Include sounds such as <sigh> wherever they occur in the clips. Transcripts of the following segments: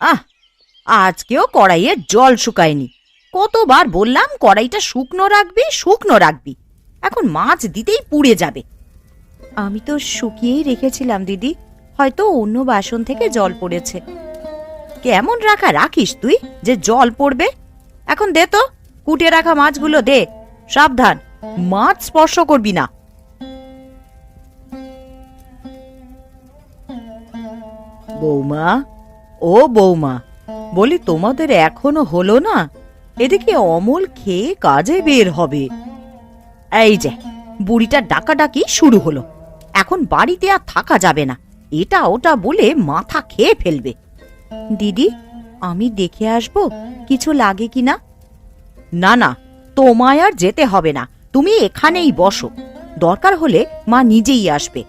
আহ আজকেও কড়াইয়ে জল শুকায়নি। কতবার বললাম কড়াইটা শুকনো রাখবি শুকনো রাখবি। এখন মাছ দিতেই পুড়ে যাবে। আমি তো শুকিয়েই রেখেছিলাম দিদি। হয়তো অন্য বাসন থেকে জল পড়েছে। কেমন রাখা রাখিস তুই যে জল পড়বে? এখন দে তো কুটে রাখা মাছগুলো দে। সাবধান মাছ স্পর্শ করবি না। বৌমা ও বৌমা, বলি তোমাদের এখনও হলো না? এদিকে অমল খেয়ে কাজে বের হবে। এই যে বুড়িটা ডাকাডাকি শুরু হলো। এখন বাড়িতে আর থাকা যাবে না। এটা ওটা বলে মাথা খেয়ে ফেলবে। দিদি, আমি দেখে আসব, কিছু লাগে কিনা না না, তোমায় আর যেতে হবে না। তুমি এখানেই বসো। দরকার হলে মা নিজেই আসবে।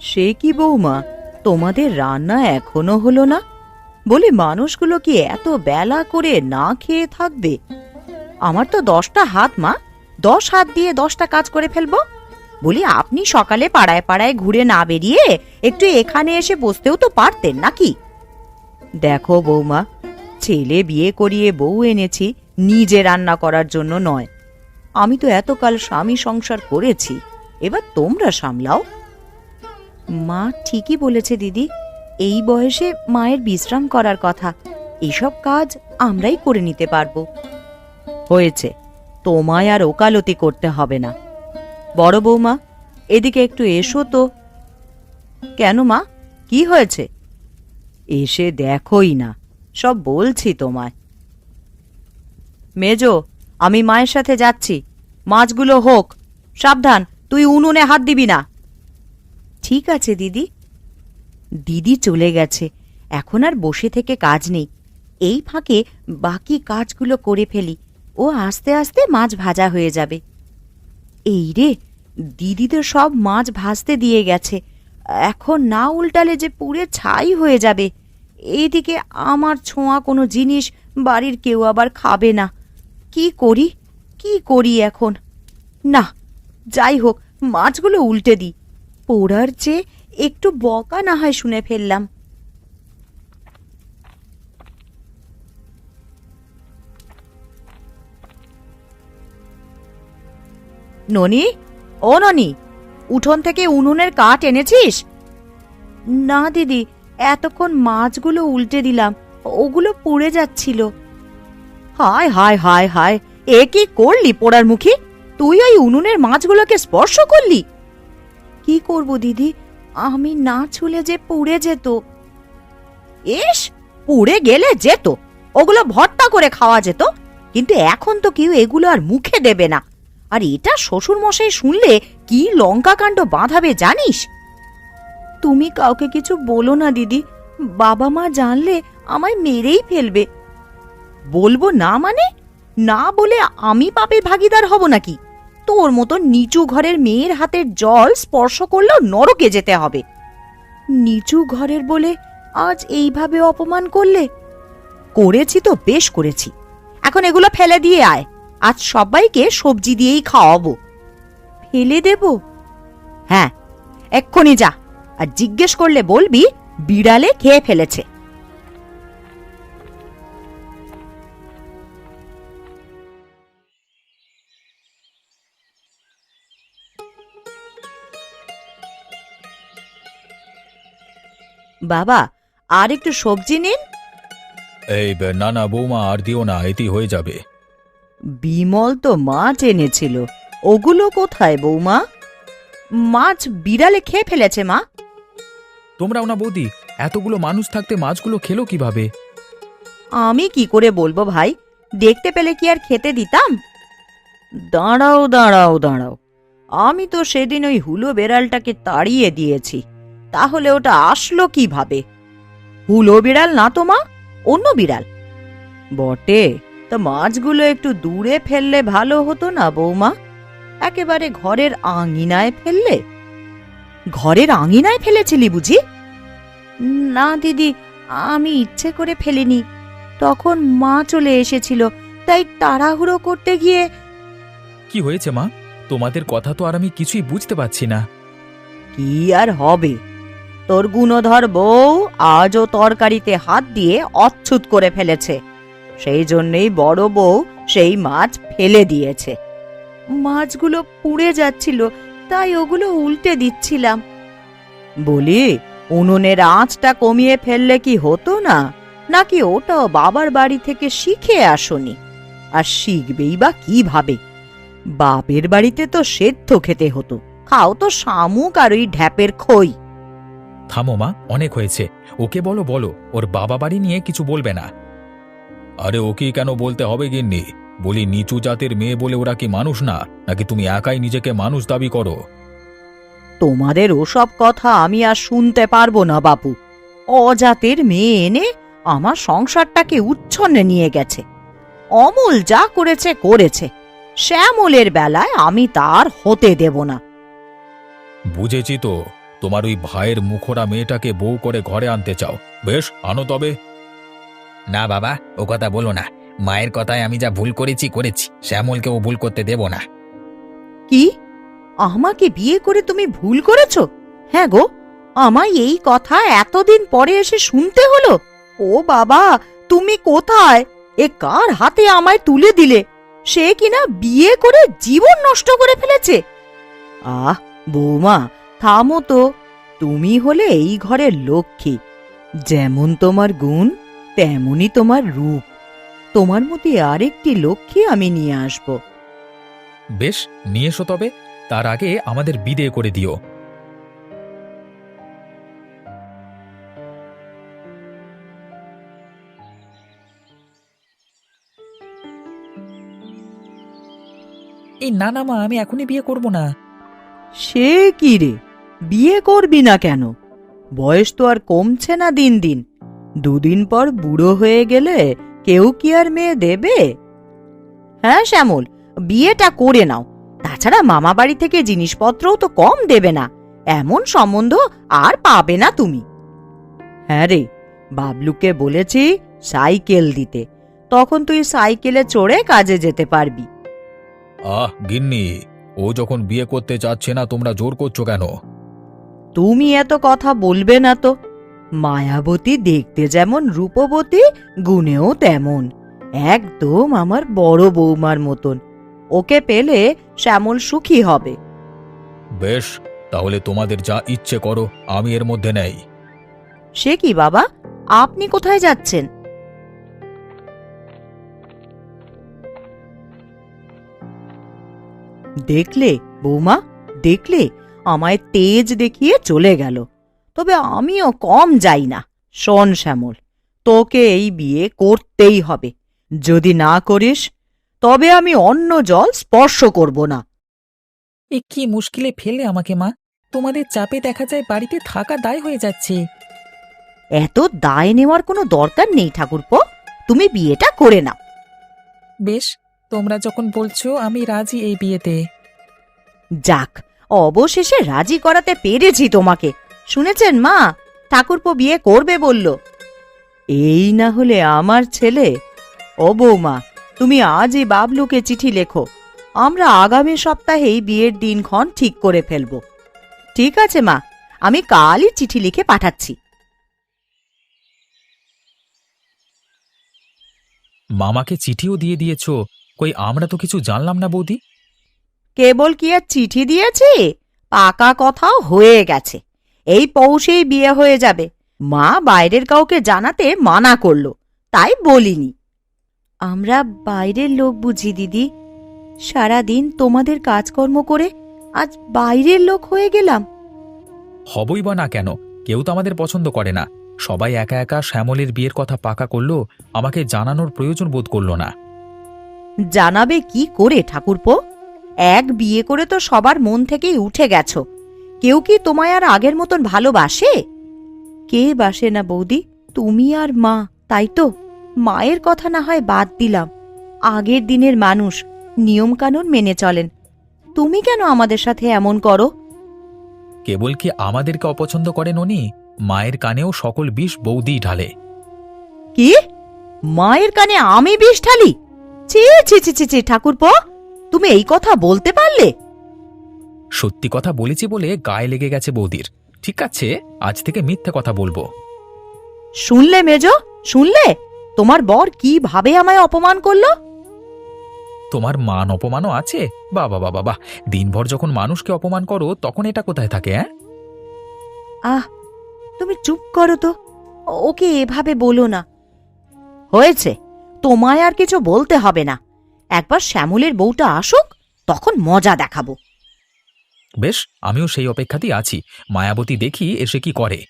সে কি বৌমা? তোমাদের রান্না এখনও হলো না? বলে মানুষগুলো কি এত বেলা করে না খেয়ে থাকবে? আমার তো দশটা হাত, মা। দশ হাত দিয়ে দশটা কাজ করে ফেলব। বলি, আপনি সকালে পাড়ায় পাড়ায় ঘুরে না বেরিয়ে একটু এখানে এসে বসতেও তো পারতেন নাকি? দেখো বৌমা, ছেলে বিয়ে করিয়ে বউ এনেছি, নিজে রান্না করার জন্য নয়। আমি তো এতকাল স্বামী সংসার করেছি, এবার তোমরা সামলাও। মা ঠিকই বলেছে, দিদি। এই বয়সে মায়ের বিশ্রাম করার কথা। এসব কাজ আমরাই করে নিতে পারব। হয়েছে। তোমায় আর ওকালতি করতে হবে না। বড় বৌমা, এদিকে একটু এসো তো। কেন মা? কি হয়েছে? এসে দেখোই না। সব বলছি তোমায়। মেজো, আমি মায়ের সাথে যাচ্ছি। মাছগুলো হোক। সাবধান, তুই উনুনে হাত দিবি না। ঠিক আছে, দিদি। দিদি চলে গেছে। এখন আর বসে থেকে কাজ নেই। এই ফাঁকে বাকি কাজগুলো করে ফেলি। ও আস্তে আস্তে মাছ ভাজা হয়ে যাবে। এই রে দিদি তো সব মাছ ভাজতে দিয়ে গেছে। এখন না উল্টালে যে পুড়ে ছাই হয়ে যাবে। এইদিকে আমার ছোঁয়া কোনো জিনিস বাড়ির কেউ আবার খাবে না। কি করি? কি করি এখন? না, যাই হোক, মাছগুলো উল্টে দিই। পোড়ার চেয়ে একটু বকা না হয় শুনে ফেললাম। ননি, ও ননি, উঠোন থেকে উনুনের কাঠ এনেছিস? না দিদি, এতক্ষণ মাছগুলো উল্টে দিলাম, ওগুলো পুড়ে যাচ্ছিল। হায় হায় হায় হায়, এ কি করলি পোড়ার মুখে? তুই ওই উনুনের মাছগুলোকে স্পর্শ করলি? কি করব, দিদি? আমি না ছুলে যে পুড়ে যেত। এস পুড়ে গেলে যেত। ওগুলো ভর্তা করে খাওয়া যেত। কিন্তু এখন তো কেউ এগুলো আর মুখে দেবে না। আর এটা শ্বশুর মশাই শুনলে কি লঙ্কা কাণ্ড বাঁধাবে জানিস? তুমি কাউকে কিছু বলো না, দিদি। বাবা মা জানলে আমায় মেরেই ফেলবে। বলব না মানে? না বলে আমি পাপে ভাগিদার হব নাকি? তোর মতো নিচু ঘরের মেয়ের হাতের জল স্পর্শ করলেও নরকে যেতে হবে। নিচু ঘরের বলে আজ এইভাবে অপমান করলে? করেছি তো, বেশ করেছি। এখন এগুলো ফেলে দিয়ে আয়। আজ সবাইকে সবজি দিয়েই খাওয়াবো। ফেলে দেব? হ্যাঁ এক্ষুনি যা। আর জিজ্ঞেস করলে বলবি, বিড়ালে খেয়ে ফেলেছে। বাবা আর একটু সবজি নিন। এই না না বৌমা আর দিও না এটি হয়ে যাবে। বিমল তো মাছ এনেছিল। ওগুলো কোথায় বৌমা? মাছ বিড়ালে খেয়ে ফেলেছে মা। তোমরাও না বৌদি এতগুলো মানুষ থাকতে মাছগুলো খেলো কীভাবে? আমি কি করে বলব ভাই? দেখতে পেলে কি আর খেতে দিতাম? দাঁড়াও দাঁড়াও দাঁড়াও। আমি তো সেদিন ওই হুলো বেড়ালটাকে তাড়িয়ে দিয়েছি। তাহলে ওটা আসলো কীভাবে? হুলো বিড়াল না তো মা? অন্য বিড়াল। বটে তা মাছগুলো একটু দূরে ফেললে ভালো হতো না বৌমা? একেবারে ঘরের আঙিনায় ফেললে? ঘরের আঙিনায় ফেলেছিলি বুঝি? না দিদি আমি ইচ্ছে করে ফেলিনি। তখন মা চলে এসেছিল তাই তাড়াহুড়ো করতে গিয়ে কি হয়েছে মা? তোমাদের কথা তো আর আমি কিছুই বুঝতে পারছি না। কি আর হবে? তোর গুণধর বউ আজও তরকারিতে হাত দিয়ে অচ্ছুত করে ফেলেছে। সেই জন্যই বড় বউ সেই মাছ ফেলে দিয়েছে। মাছগুলো পুড়ে যাচ্ছিল, তাই ওগুলো উল্টে দিচ্ছিলাম। বলি, উনুনের আঁচটা কমিয়ে ফেললে কি হতো না? নাকি ওটাও বাবার বাড়ি থেকে শিখে আসনি? আর শিখবেই বা কীভাবে? বাপের বাড়িতে তো সেদ্ধ খেতে হতো, খাও তো শামুক আর ওই ঢ্যাপের খই। থামো মা অনেক হয়েছে। ওকে বলো বলো ওর বাবা বাড়ি নিয়ে কিছু বলবে না। আরে ওকে কেন বলতে হবে গিন্নি? বলি নিচু জাতের মেয়ে বলে ওরা কি মানুষ না? নাকি তুমি একাই নিজেকে মানুষ দাবি করো? তোমাদের ওসব কথা আমি আর শুনতে পারব না বাপু। অজাতের মেয়ে এনে আমার সংসারটাকে উচ্ছন্নে নিয়ে গেছে। অমল যা করেছে করেছে। শ্যামলের বেলায় আমি তার হতে দেব না। বুঝেছি তো। তোমার ওই ভাইয়ের মুখরা মেয়েটাকে বউ করে ঘরে আনতে চাও। বেশ আনো তবে। না বাবা ও কথা বলো না। মায়ের কথায় আমি যা ভুল করেছি করেছি। শ্যামলকে ও ভুল করতে দেব না। কি? আমাকে বিয়ে করে তুমি ভুল করেছ? হ্যাঁ গো আমায় এই কথা এতদিন পরে এসে শুনতে হলো। ও বাবা তুমি কোথায়? এ কার হাতে আমায় তুলে দিলে? সে কিনা বিয়ে করে জীবন নষ্ট করে ফেলেছে। আহ বৌমা থামো তো তুমি হলে এই ঘরের লক্ষ্মী। যেমন তোমার গুণ তেমনই তোমার রূপ। তোমার মধ্যে আরেকটি লক্ষ্মী আমি নিয়ে আসব। বেশ নিয়ে এসো তবে তার আগে আমাদের বিদে করে দিও। এই না না মা আমি এখনই বিয়ে করব না। সে কি রে? বিয়ে করবি না কেন? বয়স তো আর কমছে না দিন দিন। দুদিন পর বুড়ো হয়ে গেলে কেউ কি আর মেয়ে দেবে? হ্যাঁ শ্যামল, বিয়েটা করে নাও। তাছাড়া মামা বাড়ি থেকে জিনিসপত্রও তো কম দেবে না। এমন সম্বন্ধ আর পাবে না তুমি। হ্যাঁ রে, বাবলুকে বলেছি সাইকেল দিতে। তখন তুই সাইকেলে চড়ে কাজে যেতে পারবি। আহ, গিন্নি, ও যখন বিয়ে করতে চাচ্ছে না, তোমরা জোর করছ কেন? তুমি এত কথা বলবে না তো। মায়াবতী দেখতে যেমন রূপবতী গুণেও তেমন। একদম আমার বড় বৌমার মতন। ওকে পেলে শ্যামল সুখী হবে। বেশ তাহলে তোমাদের যা ইচ্ছে করো আমি এর মধ্যে নেই। সে কি বাবা? আপনি কোথায় যাচ্ছেন? দেখলে বৌমা দেখলে আমায় তেজ দেখিয়ে চলে গেল। তবে আমিও কম যাই না। শোন শ্যামল তোকে এই বিয়ে করতেই হবে। যদি না করিস তবে আমি অন্য জল স্পর্শ করব না। এ কি মুশকিলে ফেলে আমাকে মা? তোমাদের চাপে দেখা যায় বাড়িতে থাকা দায় হয়ে যাচ্ছে। এত দায় নেওয়ার কোনো দরকার নেই ঠাকুরপো। তুমি বিয়েটা করে নাও। বেশ তোমরা যখন বলছো আমি রাজি এই বিয়েতে। যাক অবশেষে রাজি করাতে পেরেছি তোমাকে। শুনেছেন মা? ঠাকুরপো বিয়ে করবে বলল। এই না হলে আমার ছেলে? ও বৌমা, তুমি আজই বাবলুকে চিঠি লেখো। আমরা আগামী সপ্তাহেই বিয়ের দিনক্ষণ ঠিক করে ফেলব। ঠিক আছে মা, আমি কালই চিঠি লিখে পাঠাচ্ছি। মামাকে চিঠিও দিয়ে দিয়েছ, কই আমরা তো কিছু জানলাম না বৌদি? কেবল কি আর চিঠি দিয়েছি? পাকা কথাও হয়ে গেছে। এই পৌষেই বিয়ে হয়ে যাবে। মা বাইরের কাউকে জানাতে মানা করল তাই বলিনি। আমরা বাইরের লোক বুঝি দিদি। সারাদিন তোমাদের কাজকর্ম করে আজ বাইরের লোক হয়ে গেলাম। হবই বা না কেন? কেউ তো আমাদের পছন্দ করে না। সবাই একা একা শ্যামলের বিয়ের কথা পাকা করল আমাকে জানানোর প্রয়োজন বোধ করল না। জানাবে কি করে ঠাকুরপো? এক বিয়ে করে তো সবার মন থেকেই উঠে গেছো। কেউ কি তোমায় আর আগের মতন ভালোবাসে? কে বাসে না বৌদি? তুমি আর মা তাই তো। মায়ের কথা না হয় বাদ দিলাম। আগের দিনের মানুষ নিয়মকানুন মেনে চলেন। তুমি কেন আমাদের সাথে এমন করো? কেবল কি আমাদেরকে অপছন্দ করেন উনি? মায়ের কানেও সকল বিষ বৌদি ঢালে। কি? মায়ের কানে আমি বিষ ঢালি? ছি ছি ছি ছি ছি ঠাকুরপো। তুমি এই কথা বলতে পারলে? সত্যি কথা বলেছি বলে গায়ে লেগে গেছে বৌদির। ঠিক আছে আজ থেকে মিথ্যে কথা বলব। শুনলে মেজ শুনলে? তোমার বর কীভাবে আমায় অপমান করল? তোমার মান অপমানও আছে? বাবা বাবা বাহ দিনভর যখন মানুষকে অপমান করো তখন এটা কোথায় থাকে হ্যাঁ আহ তুমি চুপ করো তো। ওকে এভাবে বলো না। হয়েছে। তোমায় আর কিছু বলতে হবে না। একবার শ্যামলের বউটা আসুক তখন মজা দেখাবো। বেশ আমিও সেই অপেক্ষাতেই আছি। মায়াবতী দেখি এসে কি করে।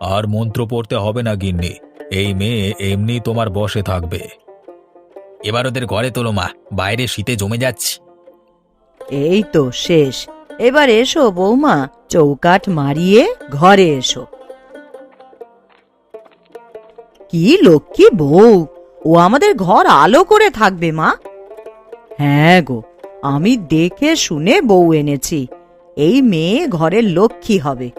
আর মন্ত্র পড়তে হবে না গিন্নি। এই মেয়ে এমনি তোমার বসে থাকবে। এবার ওদের ঘরে তোলো মা। বাইরে শীতে জমে যাচ্ছি। এই তো শেষ। এবার এসো বৌমা। চৌকাঠ মারিয়ে ঘরে এসো। কি লক্ষ্মী বউ? ও আমাদের ঘর আলো করে থাকবে, মা। হ্যাঁ গো, আমি দেখে শুনে বউ এনেছি। এই মেয়ে ঘরের লক্ষ্মী হবে।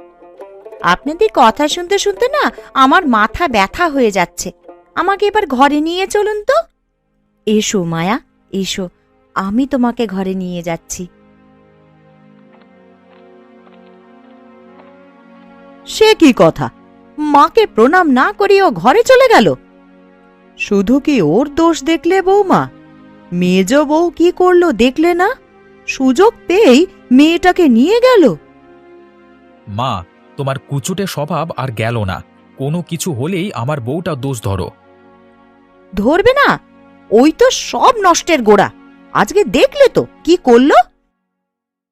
আপনাদের কথা শুনতে শুনতে না আমার মাথা ব্যথা হয়ে যাচ্ছে। আমাকে এবার ঘরে নিয়ে চলুন তো। এসো, মায়া, এসো। আমি তোমাকে ঘরে নিয়ে যাচ্ছি। সে কি কথা? মাকে প্রণাম না করিয়ে ও ঘরে চলে গেল। শুধু কি ওর দোষ দেখলে বৌমা? মেজ বউ কি করল দেখলে না? সুযোগ পেয়েই মেয়েটাকে নিয়ে গেল। মা তোমার কুচুটে স্বভাব আর গেল না। কোনো কিছু হলেই আমার বউটা দোষ ধরো। ধরবে না? ওই তো সব নষ্টের গোড়া। আজকে দেখলে তো কি করল?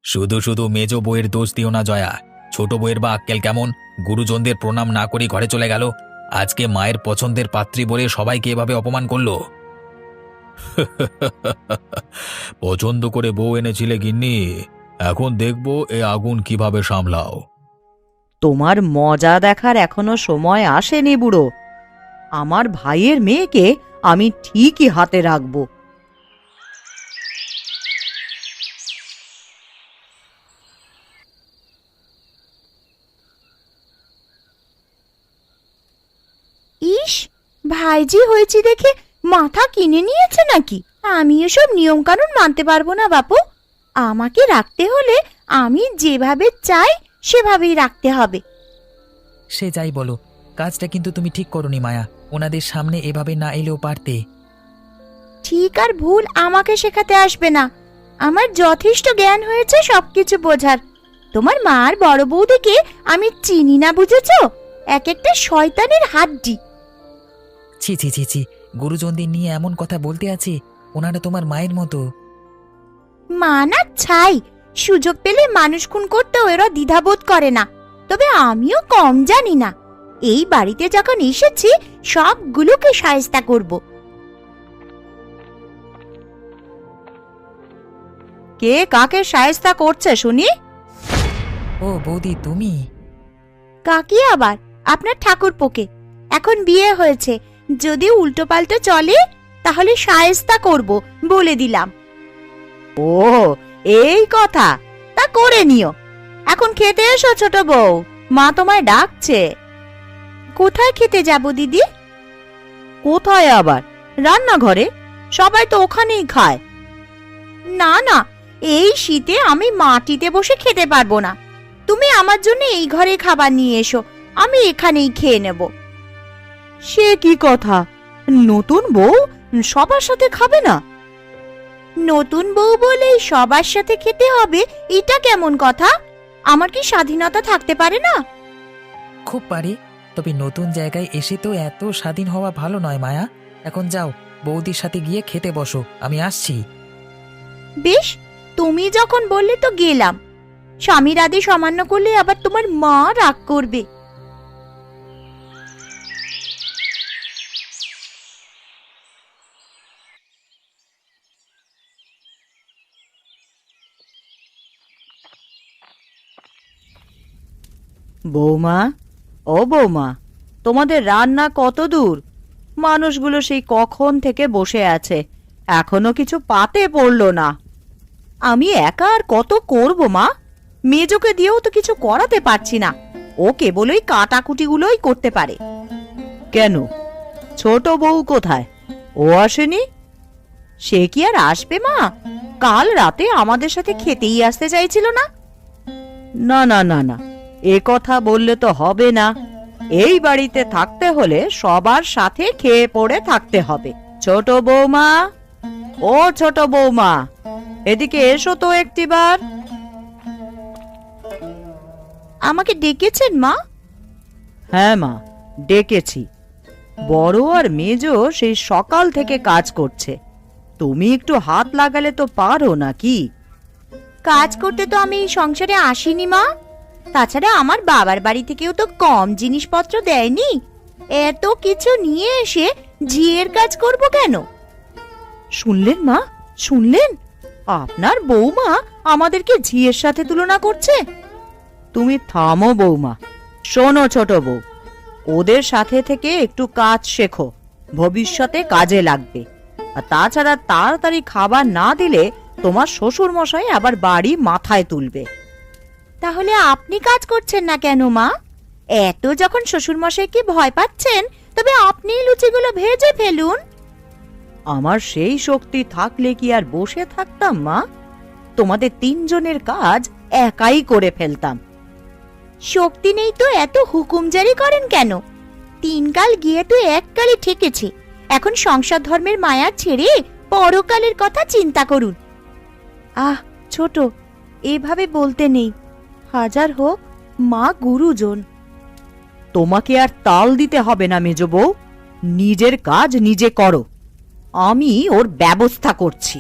শুধু শুধু মেজ বইয়ের দোষ দিও না জয়া। ছোট বইয়ের বা আক্কেল কেমন? গুরুজনদের প্রণাম না করে ঘরে চলে গেল। আজকে মায়ের পছন্দের পাত্রী বলে সবাইকে এভাবে অপমান করল। <laughs> পছন্দ করে বউ এনেছিলে গিন্নি, এখন দেখব এ আগুন কীভাবে সামলাও। তোমার মজা দেখার এখনও সময় আসেনি বুড়ো। আমার ভাইয়ের মেয়েকে আমি ঠিকই হাতে রাখব। ভাইজি হয়েছি দেখে মাথা কিনে নিয়েছে নাকি? আমি এসব নিয়মকানুন মানতে পারব না বাপু। আমাকে রাখতে হলে আমি যেভাবে চাই সেভাবেই রাখতে হবে। সে যাই বলো কাজটা কিন্তু তুমি ঠিক করনি মায়া। ওনাদের সামনে এভাবে না এলেও পারতে। ঠিক আর ভুল আমাকে শেখাতে আসবে না। আমার যথেষ্ট জ্ঞান হয়েছে সবকিছু বোঝার। তোমার মার বড় বৌদিকে আমি চিনি না বুঝেছ? এক একটা শয়তানের হাড্ডি। ছি ছি ছি ছি গুরুজনদের নিয়ে এমন কথা বলতে আছে ওনারা তোমার মায়ের মতো। মা না ছাই সুযোগ পেলে মানুষ খুন করতেও এরা দ্বিধাবোধ করে না তবে আমিও কম জানি না। এই বাড়িতে যখন এসেছি সবগুলোকে সায়স্তা করব। কে কাকে সায়স্তা করছে শুনি? ও বৌদি তুমি? কাকি আবার আপনার ঠাকুরপোকে। এখন বিয়ে হয়েছে যদি উল্টো পাল্টো চলে তাহলে সায়স্তা করব বলে দিলাম। ও এই কথা। তা করে নিও। এখন খেতে এসো ছোট বউ মা তোমায় ডাকছে। কোথায় খেতে যাব দিদি? কোথায় আবার? রান্নাঘরে? সবাই তো ওখানেই খায়। না না এই শীতে আমি মাটিতে বসে খেতে পারব না। তুমি আমার জন্য এই ঘরে খাবার নিয়ে এসো আমি এখানেই খেয়ে নেব। সে কি কথা? নতুন বউ সবার সাথে খাবে না? নতুন বউ বলেই সবার সাথে খেতে হবে এটা কেমন কথা? আমার কি স্বাধীনতা থাকতে পারে না? খুব পারি তবে নতুন জায়গায় এসে তো এত স্বাধীন হওয়া ভালো নয় মায়া। এখন যাও বৌদির সাথে গিয়ে খেতে বসো আমি আসছি। বেশ তুমি যখন বললে তো গেলাম। স্বামীর আদেশ অমান্য করলে আবার তোমার মা রাগ করবে। বৌমা? ও বৌমা, তোমাদের রান্না কত দূর? মানুষগুলো সেই কখন থেকে বসে আছে, এখনও কিছু পাতে পড়ল না। আমি একা আর কত করব মা? মেজোকে দিয়েও তো কিছু করাতে পারছি না, ও কেবলই কাটাকুটিগুলোই করতে পারে। কেন? ছোট বউ কোথায়? ও আসেনি? সে কি আর আসবে মা? কাল রাতে আমাদের সাথে খেতেই আসতে চাইছিল না? না না না না এ কথা বললে তো হবে না। এই বাড়িতে থাকতে হলে সবার সাথে খেয়ে পড়ে থাকতে হবে। ছোট বৌমা ও ছোট বৌমা এদিকে এসো তো একটিবার। আমাকে ডেকেছেন মা? হ্যাঁ মা ডেকেছি। বড় আর মেজ সেই সকাল থেকে কাজ করছে। তুমি একটু হাত লাগালে তো পারো নাকি? কাজ করতে তো আমি সংসারে আসিনি মা। তাছাড়া আমার বাবার বাড়ি থেকেও তো কম জিনিসপত্র দেয়নি। এত কিছু নিয়ে এসে ঝিয়ের কাজ করব কেন? শুনলেন মা? শুনলেন? আপনার বৌমা আমাদেরকে ঝিয়ের সাথে তুলনা করছে? তুমি থামো বৌমা। শোনো ছোট বউ, ওদের সাথে থেকে একটু কাজ শেখো, ভবিষ্যতে কাজে লাগবে। আর তাছাড়া তাড়াতাড়ি খাবার না দিলে তোমার শ্বশুর মশাই আবার বাড়ি মাথায় তুলবে। তাহলে আপনি কাজ করছেন না কেন মা? এত যখন শ্বশুর মশাইকে ভয় পাচ্ছেন তবে আপনি লুচিগুলো ভেজে ফেলুন। আমার সেই শক্তি থাকলে কি আর বসে থাকতাম মা? তোমাদের তিনজনের কাজ একাই করে ফেলতাম। শক্তি নেই তো এত হুকুম জারি করেন কেন? তিনকাল গিয়ে তো এককালে ঠেকেছে। এখন সংসার ধর্মের মায়া ছেড়ে পরকালের কথা চিন্তা করুন। আহ ছোট এভাবে বলতে নেই। হাজার হোক মা গুরুজন। তোমাকে আর তাল দিতে হবে না মেজ বউ। নিজের কাজ নিজে করো। আমি ওর ব্যবস্থা করছি।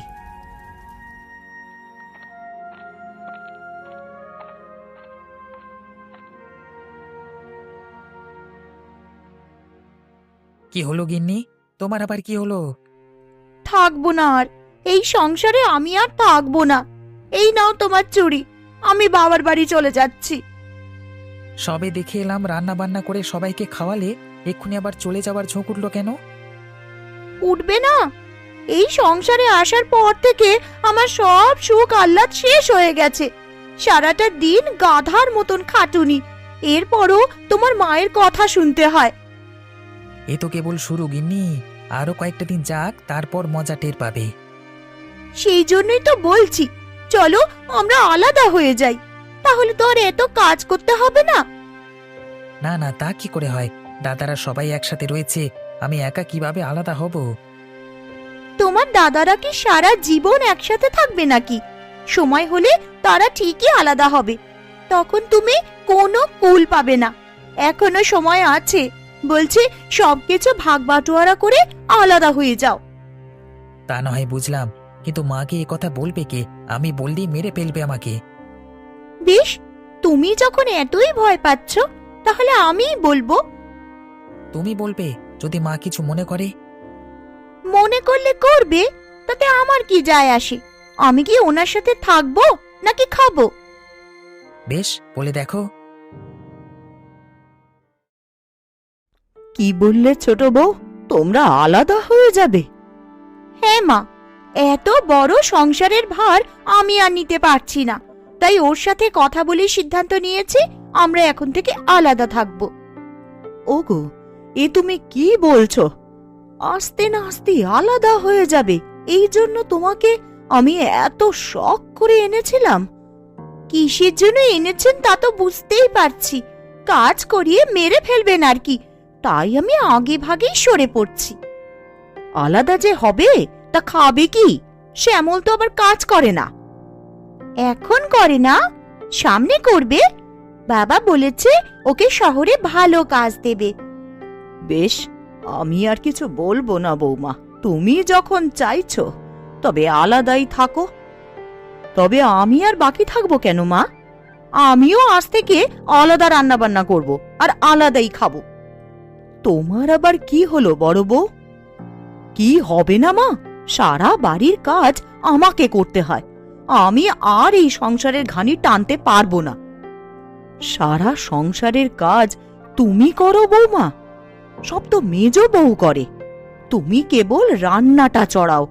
কি হলো গিন্নি? তোমার আবার কি হলো? থাকব না আর। এই সংসারে আমি আর থাকব না। এই নাও তোমার চুড়ি। আমি বাবার বাড়ি চলে যাচ্ছি। সবে দেখে এলাম রান্না বান্না করে সবাইকে খাওয়ালে এক্ষুনি আবার চলে যাওয়ার ঝোঁক উঠল কেন? উঠবে না। এই সংসারে আসার পর থেকে আমার সব সুখ আহ্লাদ শেষ হয়ে গেছে। সারাটা দিন গাধার মতন খাটুনি। এরপরও তোমার মায়ের কথা শুনতে হয়। এ তো কেবল শুরু গিন্নি। আরও কয়েকটা দিন যাক তারপর মজা টের পাবে। সেই জন্যই তো বলছি চলো আমরা আলাদা হয়ে যাই। তাহলে তো আর এত কাজ করতে হবে না। না না তা কি করে হয়? দাদারা সবাই একসাথে রয়েছে আমি একা কীভাবে আলাদা হব? তোমার দাদারা কি সারা জীবন একসাথে থাকবে নাকি? সময় হলে তারা ঠিকই আলাদা হবে। তখন তুমি কোনো কুল পাবে না। এখনও সময় আছে। বলছে সবকিছু ভাগ বাটোয়ারা করে আলাদা হয়ে যাও। তা না হয় বুঝলাম। কিন্তু মাকে এ কথা বলবে কে? আমি বললেই মেরে ফেলবে আমাকে। বেশ তুমি যখন এতই ভয় পাচ্ছ তাহলে আমিই বলব। তুমি বলবে যদি মা কিছু মনে করে। মনে করলে করবে তাতে আমার কি যায় আসে? আমি কি ওনার সাথে থাকব নাকি খাব? বেশ বলে দেখো। কি বললে ছোট বউ? তোমরা আলাদা হয়ে যাবে। হ্যাঁ মা এত বড় সংসারের ভার আমি আর নিতে পারছি না। তাই ওর সাথে কথা বলে সিদ্ধান্ত নিয়েছি আমরা এখন থেকে আলাদা থাকব। ওগো এ তুমি কি বলছো? আস্তে না আস্তে আলাদা হয়ে যাবে। এই জন্য তোমাকে আমি এত শখ করে এনেছিলাম। কিসের জন্য এনেছেন তা তো বুঝতেই পারছি। কাজ করিয়ে মেরে ফেলবেন আর কি। তাই আমি আগে ভাগেই সরে পড়ছি। আলাদা যে হবে তা খাবে কি? শ্যামল তো আবার কাজ করে না। এখন করে না? সামনে করবে? বাবা বলেছে ওকে শহরে ভালো কাজ দেবে। বেশ, আমি আর কিছু বলব না বৌমা, তুমি যখন চাইছো, তবে আলাদাই থাকো। তবে আমি আর বাকি থাকব কেন মা? আমিও আজ থেকে আলাদা রান্না বান্না করব আর আলাদাই খাব। তোমার আবার কি হলো বড় বউ? কি হবে না মা? সারা বাড়ির কাজ আমাকে করতে হয়। আমি আর এই সংসারের ঘানি টানতে পারব না। সারা সংসারের কাজ তুমি করো বৌমা। সব তো মেজ বউ করে। তুমি কেবল রান্নাটা চড়াও।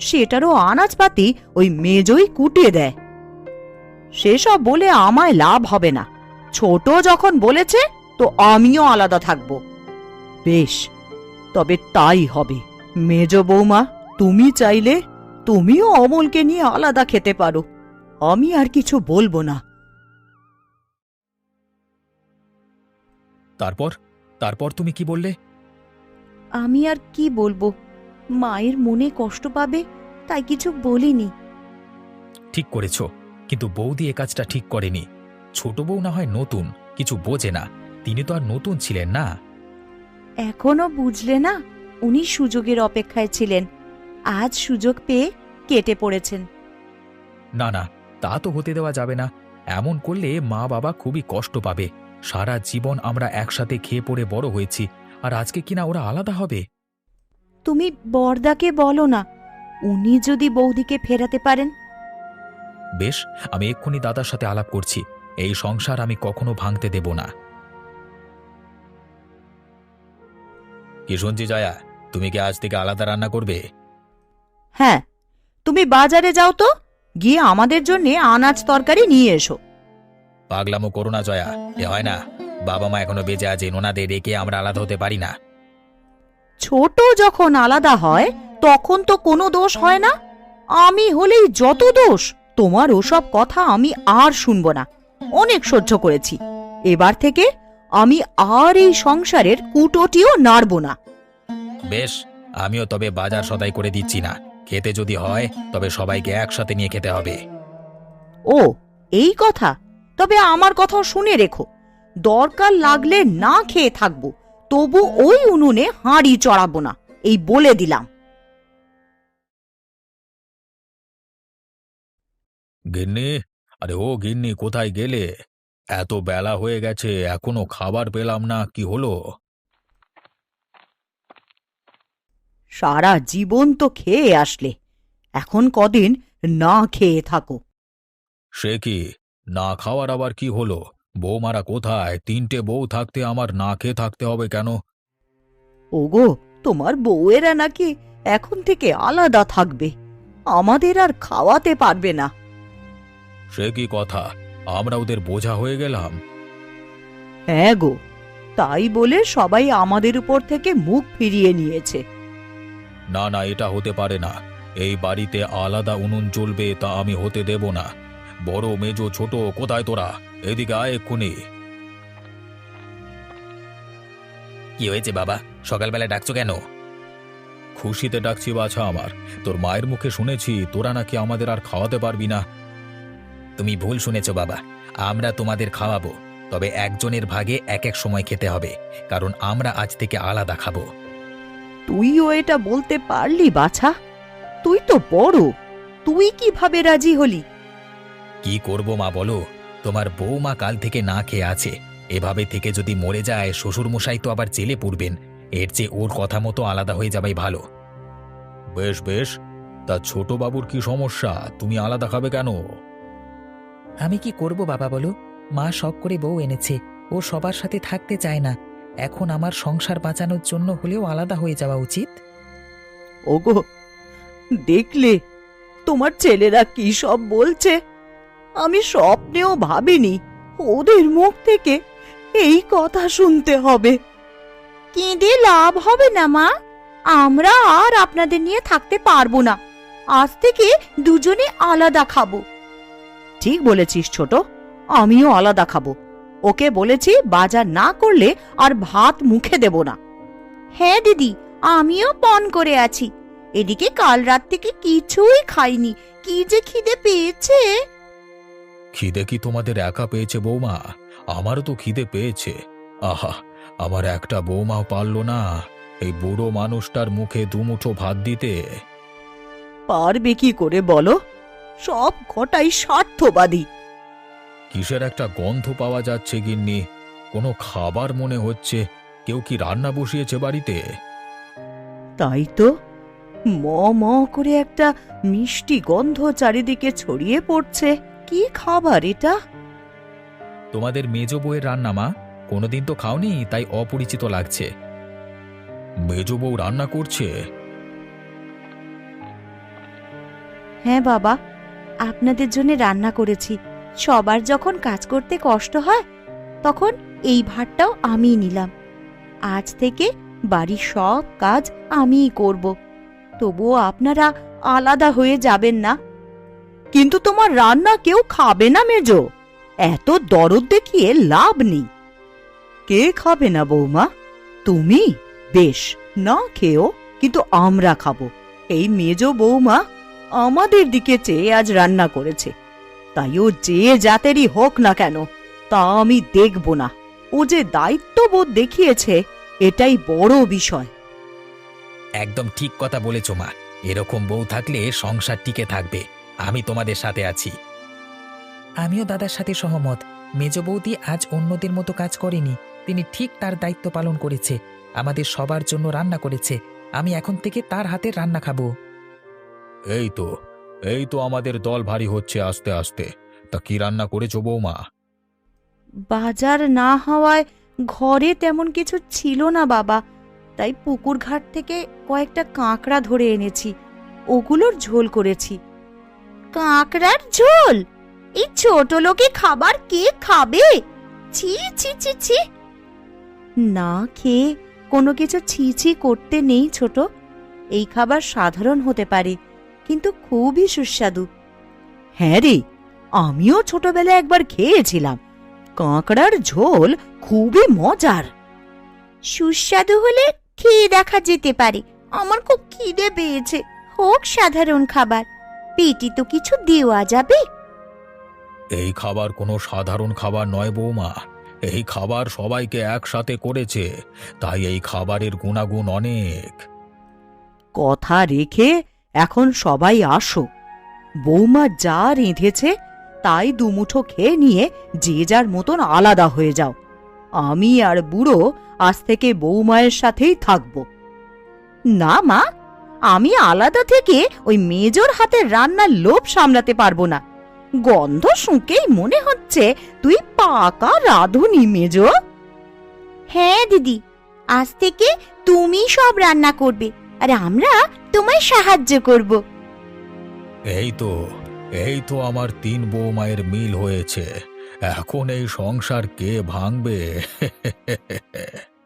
সেটারও আনাজপাতি ওই মেজই কুটে দেয়। সেসব বলে আমায় লাভ হবে না। ছোট যখন বলেছে, তো আমিও আলাদা থাকব। বেশ, তবে তাই হবে, মেজ বৌমা। তুমি চাইলে তুমিও অমলকে নিয়ে আলাদা খেতে পারো। আমি আর কিছু বলব না। তারপর? তারপর তুমি কি বললে? আমি আর কি বলব? মায়ের মনে কষ্ট পাবে তাই কিছু বলিনি। ঠিক করেছ কিন্তু বৌদি এ কাজটা ঠিক করেনি। ছোট বউ না হয় নতুন কিছু বোঝে না। তিনি তো আর নতুন ছিলেন না। এখনও বুঝলে না উনি সুযোগের অপেক্ষায় ছিলেন। আজ সুযোগ পেয়ে কেটে পড়েছেন। না না তা তো হতে দেওয়া যাবে না। এমন করলে মা বাবা খুবই কষ্ট পাবে। সারা জীবন আমরা একসাথে খেয়ে পড়ে বড় হয়েছি। আর আজকে কিনা ওরা আলাদা হবে? তুমি বরদাকে বলো না উনি যদি বৌদিকে ফেরাতে পারেন। বেশ আমি এক্ষুনি দাদার সাথে আলাপ করছি। এই সংসার আমি কখনো ভাঙতে দেব না। কি শুনছি জয়া তুমি কি আজ থেকে আলাদা রান্না করবে? হ্যাঁ তুমি বাজারে যাও তো গিয়ে আমাদের জন্য আনাজ তরকারি নিয়ে এসো। পাগলামো করো না জয়া। এ হয় না বাবা মা এখনও বেঁচে আছেন ওনাদের রেখে আমরা আলাদা হতে পারি না। ছোট যখন আলাদা হয় তখন তো কোনো দোষ হয় না। আমি হলেই যত দোষ তোমার ওসব কথা আমি আর শুনব না। অনেক সহ্য করেছি। এবার থেকে আমি আর এই সংসারের কুটোটিও নাড়ব না। বেশ আমিও তবে বাজার সদাই করে দিচ্ছি না। খেতে যদি হয় তবে সবাইকে একসাথে নিয়ে খেতে হবে। ও এই কথা? তবে আমার কথাও শুনে রেখো। দরকার লাগলে না খেয়ে থাকব তবু ওই উনুনে হাঁড়ি চড়াবো না এই বলে দিলাম। গিন্নি আরে ও গিন্নি কোথায় গেলে? এত বেলা হয়ে গেছে এখনও খাবার পেলাম না কি হলো? সারা জীবন তো খেয়ে আসলে। এখন কদিন না খেয়ে থাকো। সে কি? না খাওয়ার আবার কি হলো? বৌমারা কোথায়? তিনটে বউ থাকতে আমার না খেয়ে থাকতে হবে কেন? ওগো তোমার বউয়েরা নাকি এখন থেকে আলাদা থাকবে। আমাদের আর খাওয়াতে পারবে না। সে কি কথা? আমরা ওদের বোঝা হয়ে গেলাম। হ্যাঁ গো তাই বলে সবাই আমাদের উপর থেকে মুখ ফিরিয়ে নিয়েছে। না না এটা হতে পারে না। এই বাড়িতে আলাদা উনুন চলবে তা আমি হতে দেব না। বড় মেজো ছোট কোথায় তোরা? এদিকে আয় এক্ষুনি। কি হয়েছে বাবা? সকালবেলা ডাকছো কেন? খুশিতে ডাকছি বাছা আমার। তোর মায়ের মুখে শুনেছি তোরা নাকি আমাদের আর খাওয়াতে পারবি না। তুমি ভুল শুনেছ বাবা। আমরা তোমাদের খাওয়াবো তবে একজনের ভাগে এক এক সময় খেতে হবে কারণ আমরা আজ থেকে আলাদা খাব। তুইও এটা বলতে পারলি বাছা? তুই তো বড় তুই কীভাবে রাজি হলি? কি করব মা বলো তোমার বৌমা কাল থেকে না খেয়ে আছে এভাবে থেকে যদি মরে যায় শ্বশুর মশাই তো আবার জেলে পড়বেন এর চেয়ে ওর কথা মতো আলাদা হয়ে যাবাই ভালো। বেশ বেশ তা ছোট বাবুর কি সমস্যা? তুমি আলাদা খাবে কেন? আমি কি করব বাবা বলো? মা শখ করে বউ এনেছে ও সবার সাথে থাকতে চায় না এখন আমার সংসার বাঁচানোর জন্য হলেও আলাদা হয়ে যাওয়া উচিত? ওগো দেখলে তোমার ছেলেরা কি সব বলছে? আমি স্বপ্নেও ভাবিনি ওদের মুখ থেকে এই কথা শুনতে হবে। কেঁদে লাভ হবে না মা। আমরা আর আপনাদের নিয়ে থাকতে পারব না। আজ থেকে দুজনে আলাদা খাব। ঠিক বলেছিস ছোট আমিও আলাদা খাব। ওকে বলেছি বাজার না করলে আর ভাত মুখে দেব না। হ্যাঁ দিদি আমিও পণ করে আছি। এদিকে কাল রাত থেকে কিছুই খাইনি। কি যে খিদে পেয়েছে? খিদে কি তোমাদের একা পেয়েছে বৌমা? আমারও তো খিদে পেয়েছে। আহা আমার একটা বৌমাও পারল না এই বুড়ো মানুষটার মুখে দুমুঠো ভাত দিতে। পারবে কি করে বলো? সব কটাই স্বার্থবাদী। কিসের একটা গন্ধ পাওয়া যাচ্ছে গিন্নি? কোনো খাবার মনে হচ্ছে। কেউ কি রান্না বসিয়েছে বাড়িতে? তাই তো। ম ম করে একটা মিষ্টি গন্ধ চারিদিকে ছড়িয়ে পড়ছে। কি খাবার এটা? তোমাদের মেজ বউয়ের রান্না মা। কোনোদিন তো খাওনি তাই অপরিচিত লাগছে। মেজ বউ রান্না করছে? হ্যাঁ বাবা। আপনাদের জন্য রান্না করেছি। সবার যখন কাজ করতে কষ্ট হয়, তখন এই ভাতটাও আমিই নিলাম। আজ থেকে বাড়ির সব কাজ আমিই করব। তবুও আপনারা আলাদা হয়ে যাবেন না। কিন্তু তোমার রান্না কেউ খাবে না, মেজ। এত দরদ দেখিয়ে লাভ নেই। কে খাবে না, বৌমা? তুমি? বেশ, না খেও, কিন্তু আমরা খাব। এই মেজো বৌমা আমাদের দিকে চেয়ে আজ রান্না করেছে। তাই ও যে জাতেরই হোক না কেন তা আমি দেখব না। ও যে দায়িত্ববোধ দেখিয়েছে এটাই বড় বিষয়। একদম ঠিক কথা বলেছ মা। এরকম বউ থাকলে সংসার টিকে থাকবে। আমি তোমাদের সাথে আছি। আমিও দাদার সাথে সহমত। মেজ বৌদি আজ অন্যদের মতো কাজ করেনি। তিনি ঠিক তার দায়িত্ব পালন করেছে। আমাদের সবার জন্য রান্না করেছে। আমি এখন থেকে তার হাতের রান্না খাব। এই তো এই তো আমাদের দল ভারী হচ্ছে আস্তে আস্তে। তা কি রান্না করেছ, বৌমা? বাজার না হওয়ায় ঘরে তেমন কিছু ছিল না, বাবা। তাই পুকুর ঘাট থেকে কয়েকটা কাঁকড়া ধরে এনেছি। ওগুলোর ঝোল করেছি। কাঁকড়ার ঝোল? এই ছোট লোকে খাবার কে খাবে? ছি ছি ছি ছি। না খেয়ে কোনো কিছু ছি ছি করতে নেই ছোট। এই খাবার সাধারণ হতে পারে। কিন্তু খুবই সুস্বাদু। হ্যাঁ রে আমিও ছোটবেলায় একবার খেয়েছিলাম। কাঁকড়ার ঝোল খুবই মজার। সুস্বাদু হলে খেয়ে দেখা যেতে পারে। আমার খুব খিদে পেয়েছে। হোক সাধারণ খাবার। পেটি তো কিছু দেওয়া যাবে। এই খাবার কোনো সাধারণ খাবার নয় বৌমা। এই খাবার সবাইকে একসাথে করেছে তাই এই খাবারের গুণাগুণ অনেক। কথা রেখে এখন সবাই আসো। বৌমা যা রেঁধেছে তাই দুমুঠো খেয়ে নিয়ে যে যার মতন আলাদা হয়ে যাও। আমি আর বুড়ো আজ থেকে বৌমায়ের সাথেই থাকব। না মা, আমি আলাদা থেকে ওই মেজর হাতের রান্নার লোভ সামলাতে পারব না। গন্ধ শুঁকেই মনে হচ্ছে তুই পাকা রাঁধুনি মেজ। হ্যাঁ দিদি, আজ থেকে তুমি সব রান্না করবে, আর আমরা তোমায় সাহায্য করব। এই তো এই তো আমার তিন বৌমায়ের মিল হয়েছে। এখন এই সংসার কে ভাঙবে? <laughs>